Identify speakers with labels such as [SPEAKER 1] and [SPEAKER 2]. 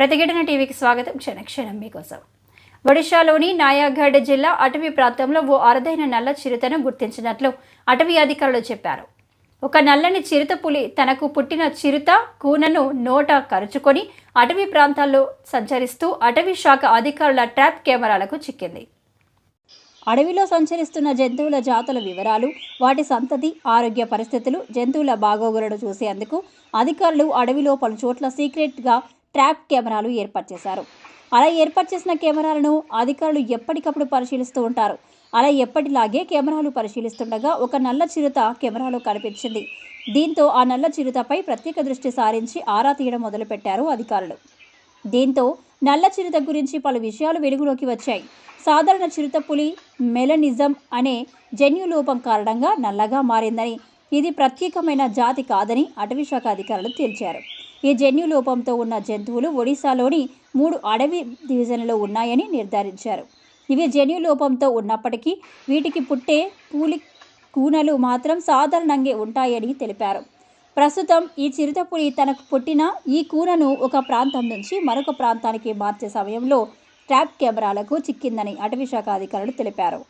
[SPEAKER 1] ప్రతిఘటన టీవీకి స్వాగతం. క్షణక్షణం మీకోసం. ఒడిశాలోని నాయాగఢ్ జిల్లా అటవీ ప్రాంతంలో ఓ అరుదైన నల్ల చిరుతను గుర్తించినట్లు అటవీ అధికారులు చెప్పారు. ఒక నల్లని చిరుత పులి తనకు పుట్టిన చిరుత కూనను నోట కరుచుకొని అటవీ ప్రాంతాల్లో సంచరిస్తూ అటవీ శాఖ అధికారుల ట్రాప్ కెమెరాలకు చిక్కింది. అడవిలో సంచరిస్తున్న జంతువుల జాతుల వివరాలు వాటి సంతతి ఆరోగ్య పరిస్థితులు జంతువుల బాగోగులను చూసేందుకు అధికారులు అడవిలో పలు చోట్ల సీక్రెట్గా ట్రాప్ కెమెరాలు ఏర్పాటు చేశారు. అలా ఏర్పాటు చేసిన కెమెరాలను అధికారులు ఎప్పటికప్పుడు పరిశీలిస్తూ ఉంటారు. అలా ఎప్పటిలాగే కెమెరాలు పరిశీలిస్తుండగా ఒక నల్ల చిరుత కెమెరాలో కనిపించింది. దీంతో ఆ నల్ల చిరుతపై ప్రత్యేక దృష్టి సారించి ఆరా తీయడం మొదలుపెట్టారు అధికారులు. దీంతో నల్ల చిరుత గురించి పలు విషయాలు వెలుగులోకి వచ్చాయి. సాధారణ చిరుత పులి మెలనిజం అనే జన్యు లోపం కారణంగా నల్లగా మారిందని ఇది ప్రత్యేకమైన జాతి కాదని అటవీ శాఖ అధికారులు తేల్చారు. ఈ జన్యు లోపంతో ఉన్న జంతువులు ఒడిశాలోని మూడు అడవి డివిజన్లలో ఉన్నాయని నిర్ధారించారు. ఇవి జన్యు లోపంతో ఉన్నప్పటికీ వీటికి పుట్టే పూలి కూనలు మాత్రం సాధారణంగా ఉంటాయని తెలిపారు. ప్రస్తుతం ఈ చిరుతపులి తనకు పుట్టిన ఈ కూనను ఒక ప్రాంతం నుంచి మరొక ప్రాంతానికి మార్చే సమయంలో ట్రాప్ కెమెరాలకు చిక్కిందని అటవీ శాఖ అధికారులు తెలిపారు.